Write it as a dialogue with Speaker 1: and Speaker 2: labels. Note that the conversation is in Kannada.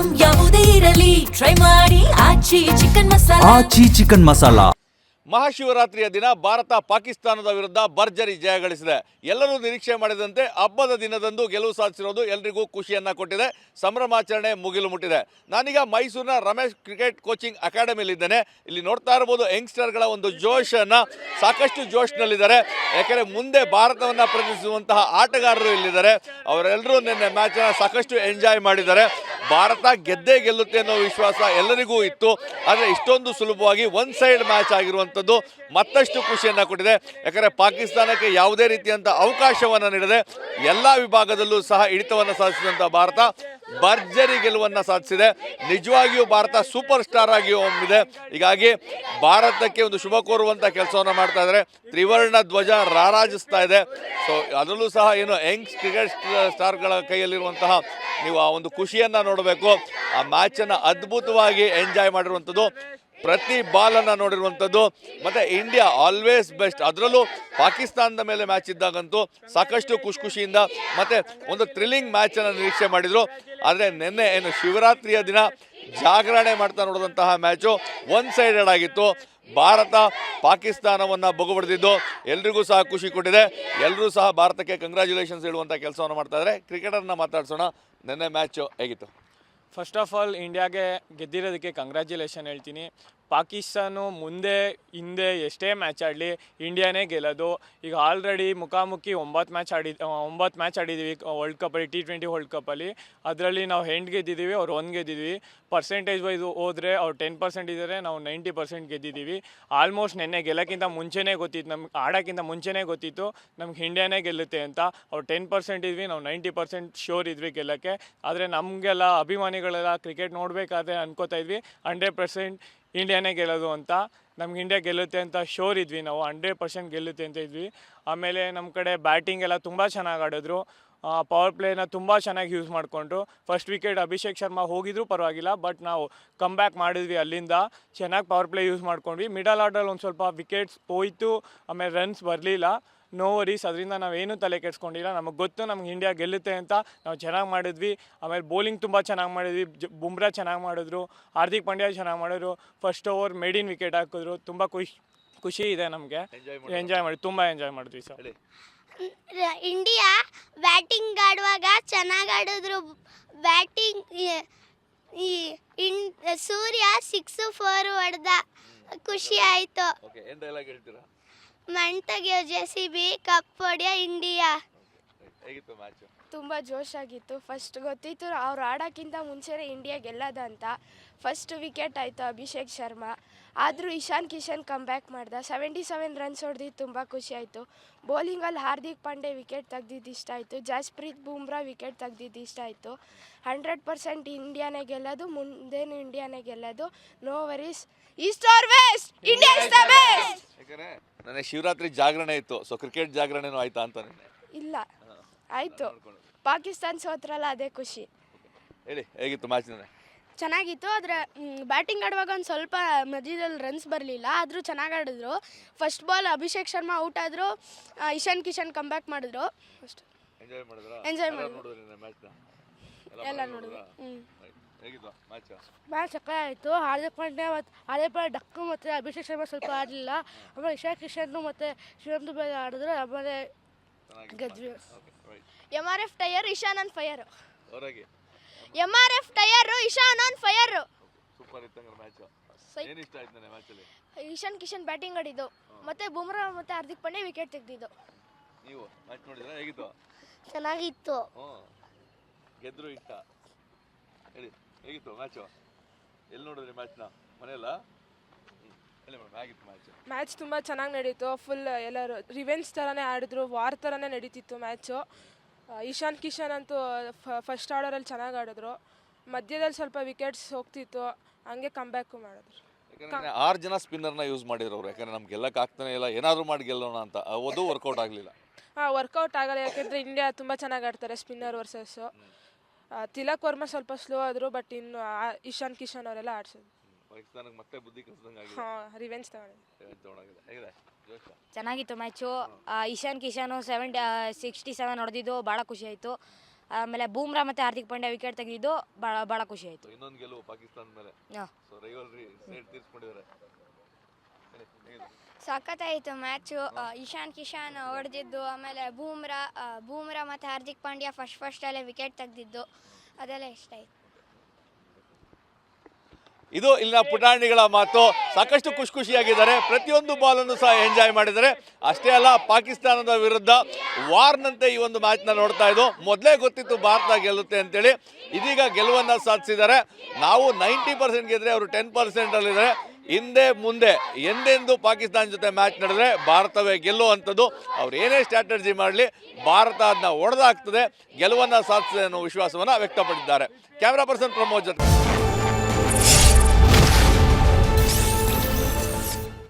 Speaker 1: ಐಟಮ್ ಯಾವುದೇ ಇರಲಿ. ಟ್ರೈ ಮಾಡಿ. ಆಚಿ ಚಿಕನ್ ಮಸಾಲಾ.
Speaker 2: ಆಚಿ ಚಿಕನ್ ಮಸಾಲಾ.
Speaker 3: ಮಹಾಶಿವರಾತ್ರಿಯ ದಿನ ಭಾರತ ಪಾಕಿಸ್ತಾನದ ವಿರುದ್ಧ ಭರ್ಜರಿ ಜಯ ಗಳಿಸಿದೆ. ಎಲ್ಲರೂ ನಿರೀಕ್ಷೆ ಮಾಡಿದಂತೆ ಹಬ್ಬದ ದಿನದಂದು ಗೆಲುವು ಸಾಧಿಸಿರೋದು ಎಲ್ರಿಗೂ ಖುಷಿಯನ್ನ ಕೊಟ್ಟಿದೆ. ಸಂಭ್ರಮಾಚರಣೆ ಮುಗಿಲು ಮುಟ್ಟಿದೆ. ನಾನೀಗ ಮೈಸೂರಿನ ರಮೇಶ್ ಕ್ರಿಕೆಟ್ ಕೋಚಿಂಗ್ ಅಕಾಡೆಮಿಲಿದ್ದೇನೆ ಇಲ್ಲಿ ನೋಡ್ತಾ ಇರಬಹುದು ಯಂಗ್ಸ್ಟರ್ಗಳ ಒಂದು ಜೋಶನ್ನು. ಸಾಕಷ್ಟು ಜೋಶ್ನಲ್ಲಿದ್ದಾರೆ. ಯಾಕಂದ್ರೆ ಮುಂದೆ ಭಾರತವನ್ನ ಪ್ರತಿನಿಧಿಸುವಂತಹ ಆಟಗಾರರು ಇಲ್ಲಿದ್ದಾರೆ. ಅವರೆಲ್ಲರೂ ನಿನ್ನೆ ಮ್ಯಾಚ್ ಸಾಕಷ್ಟು ಎಂಜಾಯ್ ಮಾಡಿದ್ದಾರೆ. ಭಾರತ ಗೆದ್ದೇ ಗೆಲ್ಲುತ್ತೆ ಅನ್ನೋ ವಿಶ್ವಾಸ ಎಲ್ಲರಿಗೂ ಇತ್ತು. ಆದರೆ ಇಷ್ಟೊಂದು ಸುಲಭವಾಗಿ ಒನ್ ಸೈಡ್ ಮ್ಯಾಚ್ ಆಗಿರುವಂಥದ್ದು ಮತ್ತಷ್ಟು ಖುಷಿಯನ್ನು ಕೊಟ್ಟಿದೆ. ಯಾಕಂದರೆ ಪಾಕಿಸ್ತಾನಕ್ಕೆ ಯಾವುದೇ ರೀತಿಯಂಥ ಅವಕಾಶವನ್ನು ನೀಡದೆ ಎಲ್ಲ ವಿಭಾಗದಲ್ಲೂ ಸಹ ಹಿಡಿತವನ್ನು ಸಾಧಿಸಿದಂಥ ಭಾರತ. ಭರ್ಜರಿ ಗೆಲುವನ್ನು ಸಾಧಿಸಿದೆ. ನಿಜವಾಗಿಯೂ ಭಾರತ ಸೂಪರ್ ಸ್ಟಾರ್ ಆಗಿ ಹೊಂದಿದೆ ಹೀಗಾಗಿ ಭಾರತಕ್ಕೆ ಒಂದು ಶುಭ ಕೋರುವಂಥ ಕೆಲಸವನ್ನು ಮಾಡ್ತಾ ಇದ್ದಾರೆ. ತ್ರಿವರ್ಣ ಧ್ವಜ ರಾರಾಜಿಸ್ತಾ ಇದೆ. ಸೊ ಅದರಲ್ಲೂ ಸಹ ಏನು ಯಂಗ್ ಕ್ರಿಕೆಟ್ ಸ್ಟಾರ್ಗಳ ಕೈಯಲ್ಲಿರುವಂತಹ ನೀವು ಆ ಒಂದು ಖುಷಿಯನ್ನ ನೋಡಬೇಕು. ಆ ಮ್ಯಾಚನ್ನು ಅದ್ಭುತವಾಗಿ ಎಂಜಾಯ್ ಮಾಡಿರುವಂಥದ್ದು. ಪ್ರತಿ ಬಾಲನ್ನು ನೋಡಿರುವಂಥದ್ದು. ಮತ್ತೆ ಇಂಡಿಯಾ ಆಲ್ವೇಸ್ ಬೆಸ್ಟ್ ಅದರಲ್ಲೂ ಪಾಕಿಸ್ತಾನದ ಮೇಲೆ ಮ್ಯಾಚ್ ಇದ್ದಾಗಂತೂ ಸಾಕಷ್ಟು ಖುಷಿ ಖುಷಿಯಿಂದ ಮತ್ತೆ ಒಂದು ಥ್ರಿಲ್ಲಿಂಗ್ ಮ್ಯಾಚನ್ನು ನಿರೀಕ್ಷೆ ಮಾಡಿದ್ರು. ಆದರೆ ನಿನ್ನೆ ಏನು ಶಿವರಾತ್ರಿಯ ದಿನ ಜಾಗರಣೆ ಮಾಡ್ತಾ ನೋಡಿದಂತಹ ಮ್ಯಾಚು ಒನ್ ಸೈಡೆಡ್ ಆಗಿತ್ತು. ಭಾರತ ಪಾಕಿಸ್ತಾನವನ್ನ ಬಗುಬಡಿದಿದ್ದು. ಎಲ್ರಿಗೂ ಸಹ ಖುಷಿ ಕೊಟ್ಟಿದೆ. ಎಲ್ಲರೂ ಸಹ ಭಾರತಕ್ಕೆ ಕಂಗ್ರ್ಯಾಚುಲೇಷನ್ಸ್ ಹೇಳುವಂಥ ಕೆಲಸವನ್ನು ಮಾಡ್ತಾ ಇದ್ದಾರೆ ಕ್ರಿಕೆಟರ್ನ ಮಾತಾಡ್ಸೋಣ. ನಿನ್ನೆ ಮ್ಯಾಚು ಹೇಗಿತ್ತು?
Speaker 4: ಫಸ್ಟ್ ಆಫ್ ಆಲ್ ಇಂಡಿಯಾಗೆ ಗೆದ್ದಿರೋದಕ್ಕೆ ಕಂಗ್ರ್ಯಾಚುಲೇಷನ್ ಹೇಳ್ತೀನಿ. ಪಾಕಿಸ್ತಾನ ಮುಂದೆ, ಹಿಂದೆ ಎಷ್ಟೇ ಮ್ಯಾಚ್ ಆಡಲಿ, ಇಂಡಿಯಾನೇ ಗೆಲ್ಲೋದು. ಈಗ ಆಲ್ರೆಡಿ ಮುಖಾಮುಖಿ ಒಂಬತ್ತು ಮ್ಯಾಚ್ ಆಡಿದ ಒಂಬತ್ತು ಮ್ಯಾಚ್ ಆಡಿದ್ದೀವಿ ವರ್ಲ್ಡ್ ಕಪ್ಪಲ್ಲಿ ಟಿ ಟ್ವೆಂಟಿ ವರ್ಲ್ಡ್ ಕಪ್ಪಲ್ಲಿ ಅದರಲ್ಲಿ ನಾವು ಹೆಂಡ್ ಗೆದ್ದಿದ್ದೀವಿ ಅವ್ರು ಒಂದು ಗೆದ್ದಿದ್ವಿ. ಪರ್ಸೆಂಟೇಜ್ ವೈಸ್ ಹೋದರೆ ಅವ್ರು ಟೆನ್ ಪರ್ಸೆಂಟ್ ಇದ್ದಾರೆ ನಾವು ನೈಂಟಿ ಪರ್ಸೆಂಟ್ ಗೆದ್ದಿದ್ದೀವಿ ಆಲ್ಮೋಸ್ಟ್ ನೆನ್ನೆ ಗೆಲ್ಲೋಕ್ಕಿಂತ ಮುಂಚೆನೇ ಗೊತ್ತಿತ್ತು ನಮ್ಗೆ, ಆಡೋಕ್ಕಿಂತ ಮುಂಚೆನೇ ಗೊತ್ತಿತ್ತು, ನಮ್ಗೆ ಇಂಡಿಯಾನೇ ಗೆಲ್ಲುತ್ತೆ ಅಂತ. ಅವ್ರು ಟೆನ್ ಪರ್ಸೆಂಟ್ ಇದ್ವಿ, ನಾವು ನೈಂಟಿ ಪರ್ಸೆಂಟ್ ಶೋರ್ ಇದ್ವಿ ಗೆಲ್ಲೋಕ್ಕೆ. ಆದರೆ ನಮಗೆಲ್ಲ ಅಭಿಮಾನಿಗಳೆಲ್ಲ ಕ್ರಿಕೆಟ್ ನೋಡಬೇಕಾದ್ರೆ ಅನ್ಕೋತಾ ಇದ್ವಿ. ಹಂಡ್ರೆಡ್ ಪರ್ಸೆಂಟ್ ಇಂಡಿಯಾನೇ ಗೆಲ್ಲೋದು ಅಂತ. ನಮ್ಗೆ ಇಂಡಿಯಾ ಗೆಲ್ಲುತ್ತೆ ಅಂತ ಶೋರ್ ಇದ್ವಿ ನಾವು ಹಂಡ್ರೆಡ್ ಪರ್ಸೆಂಟ್ ಗೆಲ್ಲುತ್ತೆ ಅಂತ ಇದ್ವಿ. ಆಮೇಲೆ ನಮ್ಮ ಕಡೆ ಬ್ಯಾಟಿಂಗ್ ಎಲ್ಲ ತುಂಬ ಚೆನ್ನಾಗಿ ಆಡಿದ್ರು. ಪವರ್ ಪ್ಲೇನ ತುಂಬ ಚೆನ್ನಾಗಿ ಯೂಸ್ ಮಾಡಿಕೊಂಡ್ರು. ಫಸ್ಟ್ ವಿಕೆಟ್ ಅಭಿಷೇಕ್ ಶರ್ಮಾ ಹೋಗಿದ್ರು ಪರವಾಗಿಲ್ಲ ಬಟ್ ನಾವು ಕಮ್ ಬ್ಯಾಕ್ ಮಾಡಿದ್ವಿ ಅಲ್ಲಿಂದ. ಚೆನ್ನಾಗಿ ಪವರ್ ಪ್ಲೇ ಯೂಸ್ ಮಾಡ್ಕೊಂಡ್ವಿ. ಮಿಡಲ್ ಆರ್ಡರ್ ಒಂದು ಸ್ವಲ್ಪ ವಿಕೆಟ್ಸ್ ಹೋಯ್ತು, ಆಮೇಲೆ ರನ್ಸ್ ಬರಲಿಲ್ಲ. ನೋ ವರೀಸ್ ಅದರಿಂದ ನಾವೇನು ತಲೆ ಕೆಡ್ಸ್ಕೊಂಡಿಲ್ಲ. ನಮಗೆ ಗೊತ್ತು ನಮ್ಗೆ ಇಂಡಿಯಾ ಗೆಲ್ಲುತ್ತೆ ಅಂತ. ನಾವು ಚೆನ್ನಾಗಿ ಮಾಡಿದ್ವಿ. ಆಮೇಲೆ ಬೌಲಿಂಗ್ ತುಂಬ ಚೆನ್ನಾಗಿ ಮಾಡಿದ್ವಿ. ಜ ಬುಮ್ರಾ ಚೆನ್ನಾಗಿ ಮಾಡಿದ್ರು. ಹಾರ್ದಿಕ್ ಪಾಂಡ್ಯ ಚೆನ್ನಾಗಿ ಮಾಡಿದ್ರು. ಫಸ್ಟ್ ಓವರ್ ಮೇಡಿನ್ ವಿಕೆಟ್ ಹಾಕಿದ್ರು. ತುಂಬ ಖುಷಿ ಖುಷಿ ಇದೆ ನಮಗೆ. ಎಂಜಾಯ್ ಮಾಡಿ ತುಂಬ ಎಂಜಾಯ್ ಮಾಡಿದ್ವಿ ಸರ್
Speaker 5: ಇಂಡಿಯಾ ಬ್ಯಾಟಿಂಗ್ ಆಡುವಾಗ ಚೆನ್ನಾಗಿ ಆಡಿದ್ರು. ಬ್ಯಾಟಿಂಗ್ ಈ ಇನ್ ಸೂರ್ಯ ಸಿಕ್ಸ್ ಫೋರ್ ಹೊಡೆದ. ಖುಷಿ ಆಯಿತು. ಮಣ್ ತೆಗಿಯೋ ಜೆ ಸಿ ಬಿ ಕಪ್ ಹೊಡೆಯೋ? ಇಂಡಿಯಾ
Speaker 3: ಹೇಗಿತ್ತು ಮ್ಯಾಚು
Speaker 6: ತುಂಬ ಜೋಶಾಗಿತ್ತು. ಫಸ್ಟ್ ಗೊತ್ತಿತ್ತು ಅವ್ರು ಆಡೋಕ್ಕಿಂತ ಮುಂಚೆನೇ ಇಂಡಿಯಾ ಗೆಲ್ಲದ ಅಂತ. ಫಸ್ಟ್ ವಿಕೆಟ್ ಆಯಿತು ಅಭಿಷೇಕ್ ಶರ್ಮಾ. ಆದರೂ ಇಶಾನ್ ಕಿಶನ್ ಕಮ್ ಬ್ಯಾಕ್ ಮಾಡ್ದ. ಸೆವೆಂಟಿ ಸೆವೆನ್ ರನ್ಸ್ ಹೊಡೆದಿದ್ದು ತುಂಬ ಖುಷಿ ಆಯಿತು. ಬೌಲಿಂಗಲ್ಲಿ ಹಾರ್ದಿಕ್ ಪಾಂಡೆ ವಿಕೆಟ್ ತೆಗ್ದಿದ್ದು ಇಷ್ಟ ಆಯಿತು. ಜಸ್ಪ್ರೀತ್ ಬೂಮ್ರಾ ವಿಕೆಟ್ ತೆಗ್ದಿದ್ದು ಇಷ್ಟ ಆಯಿತು. ಹಂಡ್ರೆಡ್ ಪರ್ಸೆಂಟ್ ಇಂಡಿಯಾನೇ ಗೆಲ್ಲೋದು ಮುಂದೇನು ಇಂಡಿಯಾನೇ ಗೆಲ್ಲೋದು. No worries east or west India is the best
Speaker 3: ನನಗೆ ಶಿವರಾತ್ರಿ ಜಾಗರಣೆ ಇತ್ತು. ಸೊ ಕ್ರಿಕೆಟ್ ಜಾಗರಣೆನೂ ಆಯ್ತಾ ಅಂತ ನಿನ್ನೆ?
Speaker 6: ಇಲ್ಲ. ಆಯಿತು. ಪಾಕಿಸ್ತಾನ ಸೋತ್ರಲ್ಲ ಅದೇ ಖುಷಿ.
Speaker 3: ಹೇಳಿ ಹೇಗಿತ್ತು ಮ್ಯಾಚ್ ನಿನ್ನೆ?
Speaker 7: ಚೆನ್ನಾಗಿತ್ತು. ಆದರೆ ಬ್ಯಾಟಿಂಗ್ ಆಡುವಾಗ ಒಂದು ಸ್ವಲ್ಪ ಮಧ್ಯದಲ್ಲಿ ರನ್ಸ್ ಬರಲಿಲ್ಲ. ಆದರೂ ಚೆನ್ನಾಗಿ ಆಡಿದ್ರು. First ball Abhishek Sharma out ಆದರು. ಇಶಾನ್ ಕಿಶನ್ ಕಮ್ ಬ್ಯಾಕ್ ಮಾಡಿದ್ರು? ಅಷ್ಟು
Speaker 3: ಎಂಜಾಯ್ ಮಾಡಿದ್ರು ಎಂಜಾಯ್ ಮಾಡಿದ್ರು
Speaker 7: ಎಲ್ಲ ನೋಡಿದ್ರು? ಹ್ಞೂ
Speaker 3: ಹೇಗಿತ್ತು ಮ್ಯಾಚ್
Speaker 7: ಮ್ಯಾಚ್ ಸಕ್ಕ ಆಯಿತು. ಹಾರ್ದಿಕ್ ಪಾಂಡ್ಯ ಮತ್ತು ಹಾರ್ದಿಕ್ ಪಾಂಡ್ಯ ಡಕ್ಕು ಮತ್ತು ಅಭಿಷೇಕ್ ಶರ್ಮಾ ಸ್ವಲ್ಪ ಆಡಲಿಲ್ಲ. ಆಮೇಲೆ ಇಶಾನ್ ಕಿಶನ್ ಮತ್ತು ಶಿವಮ್ ದುಬೆ ಆಡಿದ್ರು. ಆಮೇಲೆ ಗೆದ್ವಿ.
Speaker 5: M R F tyre Ishan on fire
Speaker 3: ಹೊರಗೆ
Speaker 5: M R F tyre Ishan on fire
Speaker 3: super ಇತ್ತಂಗ match ಏನು ಇಷ್ಟ ಆಯ್ತು ನನಗೆ ಮ್ಯಾಚಲ್ಲಿ
Speaker 5: ಇಶಾನ್ ಕಿಶನ್ ಬ್ಯಾಟಿಂಗ್ ಆಡಿದ್ದು. ಮತ್ತೆ ಬುಮ್ರಾ ಮತ್ತೆ ಹಾರ್ದಿಕ್ ಪಾಂಡ್ಯ ವಿಕೆಟ್ ತೆಗೆದಿದ್ದು.
Speaker 3: ನೀವು ಮ್ಯಾಚ್ ನೋಡಿದ್ರಾ? ಹೇಗಿತ್ತು
Speaker 5: ಚೆನ್ನಾಗಿತ್ತು.
Speaker 3: ಗೆದ್ರು ಇಟ್ಟ ಹೇಳಿ. ಹೇಗಿತ್ತು ಮ್ಯಾಚು ಎಲ್ಲಿ ನೋಡಿದ್ರಿ ಮ್ಯಾಚ್ನ ಮನೆಯಲ್ಲ? ಮೇಡಮ್ ಮ್ಯಾಚ್
Speaker 6: ತುಂಬಾ ತುಂಬ ಚೆನ್ನಾಗಿ ನಡೀತು. ಫುಲ್ ಎಲ್ಲರೂ ರಿವೆಂಜ್ ಥರನೇ ಆಡಿದ್ರು ವಾರ್ ಥರನೇ ನಡೀತಿತ್ತು ಮ್ಯಾಚು ಇಶಾನ್ ಕಿಶನ್ ಅಂತೂ ಫಸ್ಟ್ ಆರ್ಡರಲ್ಲಿ ಚೆನ್ನಾಗಿ ಆಡಿದ್ರು. ಮಧ್ಯದಲ್ಲಿ ಸ್ವಲ್ಪ ವಿಕೆಟ್ಸ್ ಹೋಗ್ತಿತ್ತು. ಹಂಗೆ ಕಮ್ಬ್ಯಾಕು ಮಾಡಿದ್ರು.
Speaker 3: ಯಾಕಂದ್ರೆ ಆರು ಜನ ಸ್ಪಿನ್ನರ್ನ ಯೂಸ್ ಮಾಡಿದ್ರು ಅವ್ರು ಯಾಕಂದ್ರೆ ನಮ್ಗೆ ಗೆಲ್ಲಕ್ಕೆ ಆಗ್ತಾನೆ ಇಲ್ಲ. ಏನಾದರೂ ಮಾಡಿ ಗೆಲ್ಲೋಣ ಅಂತ. ಅದು ವರ್ಕೌಟ್ ಆಗಲಿಲ್ಲ.
Speaker 6: ಹಾಂ ವರ್ಕೌಟ್ ಆಗಲ್ಲ. ಯಾಕಂದ್ರೆ ಇಂಡಿಯಾ ತುಂಬ ಚೆನ್ನಾಗಿ ಆಡ್ತಾರೆ ಸ್ಪಿನ್ನರ್ ವರ್ಸಸ್ಸು ತಿಲಕ್ ವರ್ಮಾ ಸ್ವಲ್ಪ ಸ್ಲೋ ಆದರು ಬಟ್ ಇನ್ನು ಆ- ಇಶಾನ್ ಕಿಶನ್ ಅವರೆಲ್ಲ ಆಡ್ಸೋದು.
Speaker 3: ಪಾಕಿಸ್ತಾನಕ್ಕೆ ಮತ್ತೆ ಬುದ್ಧಿ ಕಲಿಸ್ದಂಗೆ ಆಗಿದೆ.
Speaker 6: ಹಾಂ ರಿವೆನ್ಸ್ ತಗೊಂಡಿದ್ದು.
Speaker 3: ತಗೊಂಡಾಗಿದೆ. ಹೇಗಿದೆ? ಜೋಶ
Speaker 8: ಚೆನ್ನಾಗಿತ್ತು match Ishan Kishan seventy sixty seven ಹೊಡೆದಿದ್ದು ಭಾಳ ಖುಷಿ ಆಯಿತು. ಆಮೇಲೆ ಬೂಮ್ರಾ ಮತ್ತು ಹಾರ್ದಿಕ್ ಪಾಂಡ್ಯ ವಿಕೆಟ್ ತೆಗೆದಿದ್ದು ಭಾಳ ಭಾಳ ಖುಷಿ ಆಯಿತು.
Speaker 3: ಇನ್ನೊಂದು ಗೆಲುವು ಪಾಕಿಸ್ತಾನ ಮೇಲೆ.
Speaker 8: ಹಾಂ.
Speaker 3: ಸೊ ರೈವಲ್ರಿ ಸೇಡ್ ತೀರ್ಸ್ಕೊಂಡಿದ್ದಾರೆ.
Speaker 9: ಸಖತ್ತಾಯಿತು ಮ್ಯಾಚು ಇಶಾನ್ ಕಿಶಾನ್ ಹೊಡೆದಿದ್ದು ಆಮೇಲೆ ಬೂಮ್ರಾ ಬೂಮ್ರಾ ಮತ್ತು ಹಾರ್ದಿಕ್ ಪಾಂಡ್ಯ ಫಸ್ಟ್ ಫಸ್ಟ್ ಫಸ್ಟಲ್ಲೇ ವಿಕೆಟ್ ತೆಗೆದಿದ್ದು. ಅದೆಲ್ಲ ಇಷ್ಟ ಆಯಿತು
Speaker 3: ಇದು ಇಲ್ಲಿನ ಪುಟಾಣಿಗಳ ಮಾತು. ಸಾಕಷ್ಟು ಖುಷಿ ಖುಷಿಯಾಗಿದ್ದಾರೆ. ಪ್ರತಿಯೊಂದು ಬಾಲನ್ನು ಸಹ ಎಂಜಾಯ್ ಮಾಡಿದ್ದಾರೆ. ಅಷ್ಟೇ ಅಲ್ಲ ಪಾಕಿಸ್ತಾನದ ವಿರುದ್ಧ ವಾರ್ನಂತೆ ಈ ಒಂದು ಮ್ಯಾಚ್ನ ನೋಡ್ತಾ ಇದ್ದು. ಮೊದಲೇ ಗೊತ್ತಿತ್ತು ಭಾರತ ಗೆಲ್ಲುತ್ತೆ ಅಂತೇಳಿ. ಇದೀಗ ಗೆಲುವನ್ನ ಸಾಧಿಸಿದ್ದಾರೆ. ನಾವು ನೈಂಟಿ ಪರ್ಸೆಂಟ್ ಗೆದ್ರೆ ಅವರು ಟೆನ್ ಪರ್ಸೆಂಟ್ ಅಲ್ಲಿದ್ದಾರೆ. ಹಿಂದೆ ಮುಂದೆ ಎಂದೆಂದು ಪಾಕಿಸ್ತಾನ ಜೊತೆ ಮ್ಯಾಚ್ ನಡೆದ್ರೆ ಭಾರತವೇ ಗೆಲ್ಲುವಂಥದ್ದು. ಅವ್ರು ಏನೇ ಸ್ಟ್ರಾಟಜಿ ಮಾಡಲಿ, ಭಾರತ ಅದನ್ನ ಒಡೆದಾಗ್ತದೆ. ಗೆಲುವನ್ನ ಸಾಧಿಸಿದೆ ಅನ್ನೋ ವಿಶ್ವಾಸವನ್ನು ವ್ಯಕ್ತಪಡಿಸಿದ್ದಾರೆ ಕ್ಯಾಮ್ರಾ ಪರ್ಸನ್ ಪ್ರಮೋದ್ ಜೊತೆ.